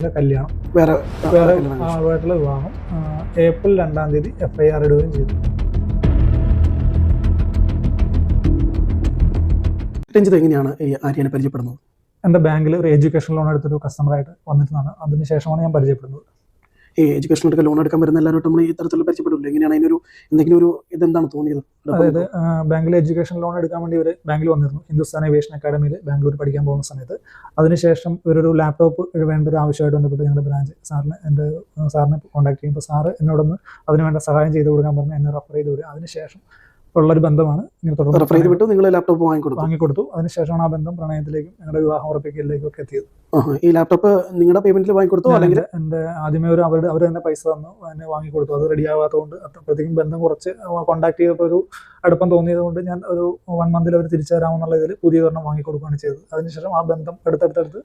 കല്യാണം. വേറെ വേറെ ആളുമായിട്ടുള്ള വിവാഹം. ഏപ്രിൽ രണ്ടാം തീയതി എഫ് ഐ ആർ ഇടുകയും ചെയ്തു. രഞ്ജിത് എങ്ങനെയാണ് ഈ ആര്യനെ പരിചയപ്പെടുന്നത്? എന്റെ ബാങ്കിൽ ഒരു എഡ്യൂക്കേഷൻ ലോൺ എടുത്തൊരു കസ്റ്റമറായിട്ട് വന്നിട്ടാണ് അതിന് ശേഷമാണ് ഞാൻ പരിചയപ്പെടുന്നത്. ഈ എഡ്യൂക്കേഷനൊക്കെ ലോൺ എടുക്കാൻ വരുന്ന എല്ലാവരും നമ്മൾ ഈ തരത്തിൽ പരിചയപ്പെടില്ല എങ്ങനെയാണ് അതിനൊരു എന്തെങ്കിലും ഒരു ഇതെന്താണ് തോന്നിയത്? അതായത് ബാങ്കിൽ എഡ്യൂക്കേഷൻ ലോൺ എടുക്കാൻ വേണ്ടി ഇവർ ബാങ്കിൽ വന്നിരുന്നു. ഹിന്ദുസ്ഥാൻ ഏവിയേഷൻ അക്കാഡമിയിൽ ബാംഗ്ലൂർ പഠിക്കാൻ പോകുന്ന സമയത്ത്. അതിനുശേഷം ഇവരൊരു ലാപ്ടോപ്പ് വേണ്ട ഒരു ആവശ്യമായിട്ട് ബന്ധപ്പെട്ട് ഞങ്ങളുടെ ബ്രാഞ്ച് സാറിന് എന്റെ സാറിനെ കോൺടാക്ട് ചെയ്യുമ്പോൾ സാറ് എന്നോടൊന്ന് അതിനുവേണ്ട സഹായം ചെയ്ത് കൊടുക്കാൻ പറഞ്ഞു എന്നെ റെഫർ ചെയ്ത് വിടുക. അതിനുശേഷം ഉള്ളൊരു ബന്ധമാണ്. ഇങ്ങനെ തുടർന്ന് വിട്ടു നിങ്ങൾ ലാപ്ടോപ്പ് വാങ്ങിക്കൊടുത്തു. വാങ്ങിക്കൊടുത്തു. അതിനുശേഷമാണ് ആ ബന്ധം പ്രണയത്തിലേക്കും ഞങ്ങളുടെ വിവാഹം ഉറപ്പിക്കലിലേക്കും ഒക്കെ എത്തിയത് ഈ ലാപ്ടോപ്പ് നിങ്ങളുടെ പേയ്മെന്റിൽ വാങ്ങിക്കൊടുത്തു അല്ലെങ്കിൽ? എന്റെ- എന്റെ ആദ്യമേ ഒരു അവരുടെ അവർ തന്നെ പൈസ തന്നു എന്നെ വാങ്ങിക്കൊടുത്തു. അത് റെഡി ആവാത്തതുകൊണ്ട് അപ്പോഴത്തേക്കും ബന്ധം കുറച്ച് കോണ്ടാക്ട് ചെയ്തപ്പോൾ ഒരു അടുപ്പം തോന്നിയത് കൊണ്ട് ഞാൻ ഒരു വൺ മന്തിൽ അവർ തിരിച്ചു തരാമെന്നുള്ള ഇതിൽ പുതിയ ഒരെണ്ണം വാങ്ങിക്കൊടുക്കുകയാണ് ചെയ്തത്. അതിനുശേഷം ആ ബന്ധം അടുത്തടുത്തടുത്ത്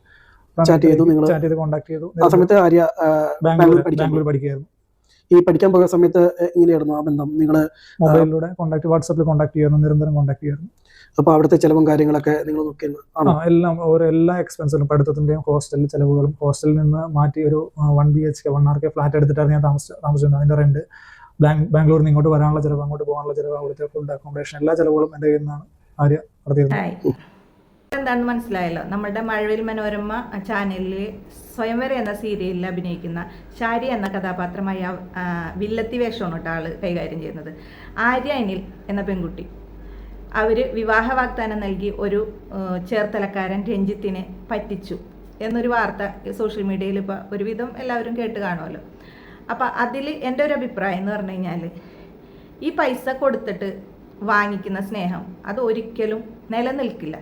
ചാറ്റ് ചെയ്തു, നിങ്ങൾ ചാറ്റ് ചെയ്ത് കോൺടാക്ട് ചെയ്തു. ആ സമയത്ത് ആര്യ ബാംഗ്ലൂർ ബാംഗ്ലൂർ പഠിക്കുകയായിരുന്നു ഈ പഠിക്കാൻ പോകുന്ന സമയത്ത് എങ്ങനെയായിരുന്നു ആ ബന്ധം? നിങ്ങൾ മൊബൈലിലൂടെ കോൺടാക്ട് വാട്സാപ്പിൽ കോൺടാക്ട് ചെയ്യുന്നു നിരന്തരം കോൺടാക്ട് ചെയ്യുന്നു. അപ്പോൾ അവിടുത്തെ ചിലവും കാര്യങ്ങളൊക്കെ നിങ്ങൾ നോക്കിയിരുന്നു ആ എല്ലാം ഓരോ എല്ലാ എക്സ്പെൻസിലും പഠിത്തത്തിന്റെയും ഹോസ്റ്റലിൽ ചിലവുകളും ഹോസ്റ്റലിൽ നിന്ന് മാറ്റി ഒരു one B H K one R K flat എടുത്തിട്ടാണ് ഞാൻ താമസിച്ച താമസിച്ചിരുന്നത് അതിന്റെ റെന്റ് ബാങ്ക് ബാംഗ്ലൂരിൽ നിന്ന് ഇങ്ങോട്ട് വരാനുള്ള ചിലവ് അങ്ങോട്ട് പോകാനുള്ള ചിലവ് അവിടുത്തെ ഫുഡ് അക്കോമഡേഷൻ എല്ലാ ചിലവുകളും എന്റെ കയ്യിൽ നിന്നാണ് ആര്യ നടത്തിയിരുന്നത്. എന്താണെന്ന് മനസ്സിലായല്ലോ? നമ്മുടെ മഴവിൽ മനോരമ ചാനലിൽ സ്വയംവര എന്ന സീരിയലിൽ അഭിനയിക്കുന്ന ഷാരി എന്ന കഥാപാത്രമായി വില്ലത്തി വേഷമാണ് കേട്ടോ ആൾ കൈകാര്യം ചെയ്യുന്നത്. ആര്യ അനിൽ എന്ന പെൺകുട്ടി. അവർ വിവാഹ വാഗ്ദാനം നൽകി ഒരു ചേർത്തലക്കാരൻ രഞ്ജിത്തിനെ പറ്റിച്ചു എന്നൊരു വാർത്ത സോഷ്യൽ മീഡിയയിൽ ഇപ്പോൾ ഒരുവിധം എല്ലാവരും കേട്ട് കാണുമല്ലോ. അപ്പം അതിൽ എന്റെ ഒരു അഭിപ്രായം എന്ന് പറഞ്ഞു കഴിഞ്ഞാൽ ഈ പൈസ കൊടുത്തിട്ട് വാങ്ങിക്കുന്ന സ്നേഹം അത് ഒരിക്കലും നിലനിൽക്കില്ല.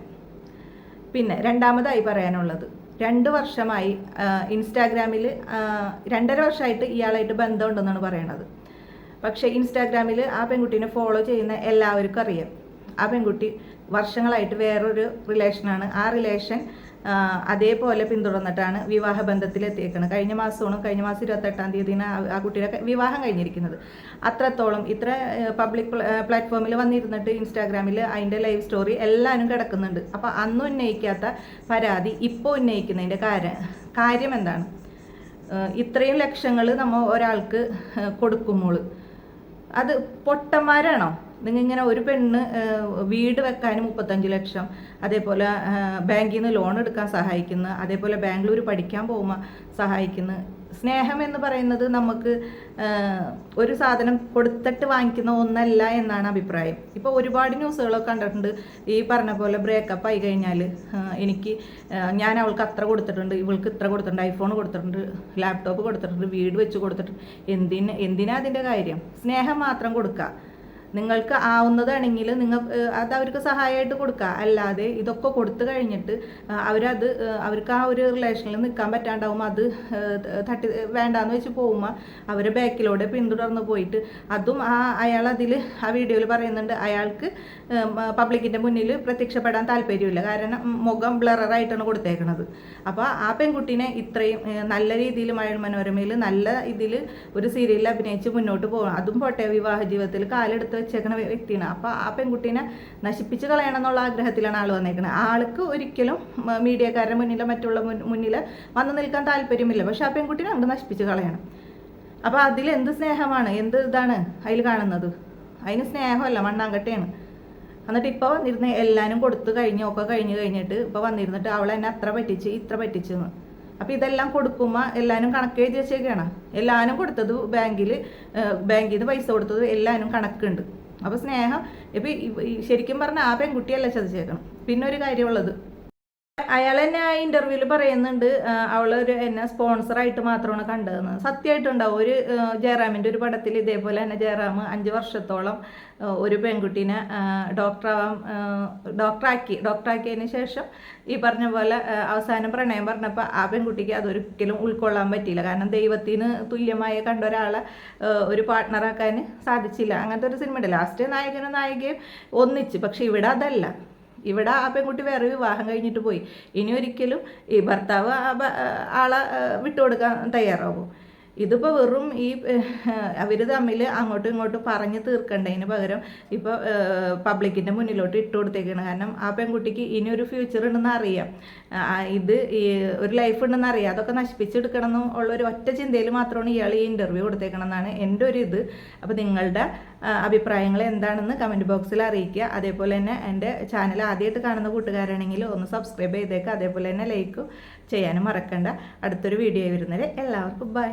പിന്നെ രണ്ടാമതായി പറയാനുള്ളത് രണ്ട് വർഷമായി ഇൻസ്റ്റാഗ്രാമിൽ രണ്ടര വർഷമായിട്ട് ഇയാളായിട്ട് ബന്ധമുണ്ടെന്നാണ് പറയണത്. പക്ഷേ ഇൻസ്റ്റാഗ്രാമിൽ ആ പെൺകുട്ടീനെ ഫോളോ ചെയ്യുന്ന എല്ലാവർക്കും അറിയാം. ആ പെൺകുട്ടി വർഷങ്ങളായിട്ട് വേറൊരു റിലേഷനാണ്. ആ റിലേഷൻ അതേപോലെ പിന്തുടർന്നിട്ടാണ് വിവാഹ ബന്ധത്തിലെത്തിയേക്കുന്നത് കഴിഞ്ഞ മാസമാണ് കഴിഞ്ഞ മാസം ഇരുപത്തെട്ടാം തീയതിയാണ് ആ- കുട്ടിയുടെ വിവാഹം കഴിഞ്ഞിരിക്കുന്നത്. അത്രത്തോളം ഇത്ര പബ്ലിക് പ്ലാറ്റ്ഫോമിൽ വന്നിരുന്നിട്ട് ഇൻസ്റ്റാഗ്രാമിൽ അതിന്റെ ലൈവ് സ്റ്റോറി എല്ലാവരും കിടക്കുന്നുണ്ട്. അപ്പോൾ അന്നും ഉന്നയിക്കാത്ത പരാതി ഇപ്പോൾ ഉന്നയിക്കുന്നതിന്റെ കാര്യം കാര്യം എന്താണ്? ഇത്രയും ലക്ഷങ്ങൾ നമ്മൾ ഒരാൾക്ക് കൊടുക്കുമ്പോൾ അത് പൊട്ടന്മാരാണോ? നിങ്ങൾ ഇങ്ങനെ ഒരു പെണ്ണ് വീട് വെക്കാൻ മുപ്പത്തഞ്ച് ലക്ഷം അതേപോലെ ബാങ്കിൽ നിന്ന് ലോൺ എടുക്കാൻ സഹായിക്കുന്ന അതേപോലെ ബാംഗ്ലൂർ പഠിക്കാൻ പോകുമ്പോൾ സഹായിക്കുന്ന സ്നേഹം എന്ന് പറയുന്നത് നമുക്ക് ഒരു സാധനം കൊടുത്തിട്ട് വാങ്ങിക്കുന്ന ഒന്നല്ല എന്നാണ് അഭിപ്രായം. ഇപ്പോൾ ഒരുപാട് ന്യൂസുകളൊക്കെ കണ്ടിട്ടുണ്ട്. ഈ പറഞ്ഞ പോലെ ബ്രേക്കപ്പ് ആയി കഴിഞ്ഞാൽ എനിക്ക് ഞാൻ അവൾക്ക് അത്ര കൊടുത്തിട്ടുണ്ട് ഇവൾക്ക് ഇത്ര കൊടുത്തിട്ടുണ്ട് ഐഫോൺ കൊടുത്തിട്ടുണ്ട് ലാപ്ടോപ്പ് കൊടുത്തിട്ടുണ്ട് വീട് വെച്ച് കൊടുത്തിട്ടുണ്ട്. എന്തിന് എന്തിനാ അതിന്റെ കാര്യം? സ്നേഹം മാത്രം കൊടുക്കുക നിങ്ങൾക്ക് ആവുന്നതാണെങ്കിൽ നിങ്ങൾ അത് അവർക്ക് സഹായമായിട്ട് കൊടുക്കുക അല്ലാതെ ഇതൊക്കെ കൊടുത്തു കഴിഞ്ഞിട്ട് അവരത് അവർക്ക് ആ ഒരു റിലേഷനിൽ നിൽക്കാൻ പറ്റാണ്ടാവുമ്പോൾ അത് തട്ടി വേണ്ടാന്ന് വെച്ച് പോകുമ്പോൾ അവരെ ബാക്കിലൂടെ പിന്തുടർന്ന് പോയിട്ട് അതും ആ അയാൾ അതിൽ ആ വീഡിയോയിൽ പറയുന്നുണ്ട് അയാൾക്ക് പബ്ലിക്കിന്റെ മുന്നിൽ പ്രത്യക്ഷപ്പെടാൻ താല്പര്യമില്ല. കാരണം മുഖം ബ്ലറായിട്ടാണ് കൊടുത്തേക്കുന്നത് അപ്പോൾ ആ പെൺകുട്ടീനെ ഇത്രയും നല്ല രീതിയിൽ മഴ മനോരമയിൽ നല്ല ഇതിൽ ഒരു സീരിയലിൽ അഭിനയിച്ച് മുന്നോട്ട് പോകണം അതും പോട്ടെ വിവാഹ ജീവിതത്തിൽ കാലെടുത്ത് വെച്ചേക്കണ വ്യക്തിയാണ്. അപ്പോൾ ആ പെൺകുട്ടീനെ നശിപ്പിച്ച് കളയണം എന്നുള്ള ആഗ്രഹത്തിലാണ് ആൾ വന്നേക്കുന്നത് ആൾക്ക് ഒരിക്കലും മീഡിയക്കാരുടെ മുന്നിലോ മറ്റുള്ള മുന്നിൽ വന്നു നിൽക്കാൻ താല്പര്യമില്ല. പക്ഷെ ആ പെൺകുട്ടീനെ അങ്ങ് നശിപ്പിച്ച് കളയണം. അപ്പോൾ അതിൽ എന്ത് സ്നേഹമാണ്? എന്ത് ഇതാണ് അതിൽ കാണുന്നത്? അതിന് സ്നേഹമല്ല മണ്ണാങ്കട്ടയാണ്. എന്നിട്ട് ഇപ്പോൾ വന്നിരുന്ന എല്ലാവരും കൊടുത്തു കഴിഞ്ഞ് ഒക്കെ കഴിഞ്ഞ് കഴിഞ്ഞിട്ട് ഇപ്പോൾ വന്നിരുന്നിട്ട് അവളെന്നെ അത്ര പറ്റിച്ച് ഇത്ര പറ്റിച്ചെന്ന് അപ്പോൾ ഇതെല്ലാം കൊടുക്കുമ്പോൾ എല്ലാവരും കണക്ക് എഴുതി വെച്ചേക്കാണ്. എല്ലാവരും കൊടുത്തത് ബാങ്കിൽ ബാങ്കിൽ നിന്ന് പൈസ കൊടുത്തത് എല്ലാവരും കണക്കുണ്ട്. അപ്പോൾ സ്നേഹം ഇപ്പം ശരിക്കും പറഞ്ഞാൽ ആ പെൺകുട്ടിയല്ല ചതിച്ചേക്കണം പിന്നെ ഒരു കാര്യമുള്ളത്. അയാൾ എന്നെ ആ ഇന്റർവ്യൂവിൽ പറയുന്നുണ്ട് അവളൊരു എന്നെ സ്പോൺസറായിട്ട് മാത്രമാണ് കണ്ടതെന്ന്. സത്യമായിട്ടുണ്ടാവും. ഒരു ജയറാമിന്റെ ഒരു പടത്തിൽ ഇതേപോലെ തന്നെ ജയറാം അഞ്ച് വർഷത്തോളം ഒരു പെൺകുട്ടീനെ ഡോക്ടറാവാൻ ഡോക്ടറാക്കി ഡോക്ടറാക്കിയതിന് ശേഷം ഈ പറഞ്ഞ പോലെ അവസാനം പ്രണയം പറഞ്ഞപ്പോൾ ആ പെൺകുട്ടിക്ക് അതൊരിക്കലും ഉൾക്കൊള്ളാൻ പറ്റിയില്ല. കാരണം ദൈവത്തിന് തുല്യമായി കണ്ട ഒരാളെ ഒരു പാർട്ട്ണറാക്കാൻ സാധിച്ചില്ല. അങ്ങനത്തെ ഒരു സിനിമ ഉണ്ട് ലാസ്റ്റ് നായകനും നായികയും ഒന്നിച്ച്. പക്ഷെ ഇവിടെ അതല്ല. ഇവിടെ ആ പെൺകുട്ടി വേറെ വിവാഹം കഴിഞ്ഞിട്ട് പോയി. ഇനി ഒരിക്കലും ഈ ഭർത്താവ് ആ ആളെ വിട്ടുകൊടുക്കാൻ തയ്യാറാവും? ഇതിപ്പോൾ വെറും ഈ അവർ തമ്മിൽ അങ്ങോട്ടും ഇങ്ങോട്ടും പറഞ്ഞ് തീർക്കേണ്ടതിന് പകരം ഇപ്പോൾ പബ്ലിക്കിന്റെ മുന്നിലോട്ട് ഇട്ട് കൊടുത്തേക്കാണ്. കാരണം ആ പെൺകുട്ടിക്ക് ഇനി ഒരു ഫ്യൂച്ചർ ഉണ്ടെന്ന് അറിയാം. ഇത് ഒരു ലൈഫ് ഉണ്ടെന്ന് അറിയാം. അതൊക്കെ നശിപ്പിച്ചെടുക്കണം എന്നും ഉള്ള ഒരു ഒറ്റ ചിന്തയിൽ മാത്രമാണ് ഇയാൾ ഈ ഇന്റർവ്യൂ കൊടുത്തേക്കണം എന്നാണ് എന്റെ ഒരു ഇത്. അപ്പോൾ നിങ്ങളുടെ അഭിപ്രായങ്ങൾ എന്താണെന്ന് കമന്റ് ബോക്സിൽ അറിയിക്കുക. അതേപോലെ തന്നെ എന്റെ ചാനൽ ആദ്യമായിട്ട് കാണുന്ന കൂട്ടുകാരാണെങ്കിൽ ഒന്ന് സബ്സ്ക്രൈബ് ചെയ്തേക്കുക അതേപോലെ തന്നെ ലൈക്ക് ചെയ്യാനും മറക്കണ്ട. അടുത്തൊരു വീഡിയോ വരുന്നത് എല്ലാവർക്കും ബൈ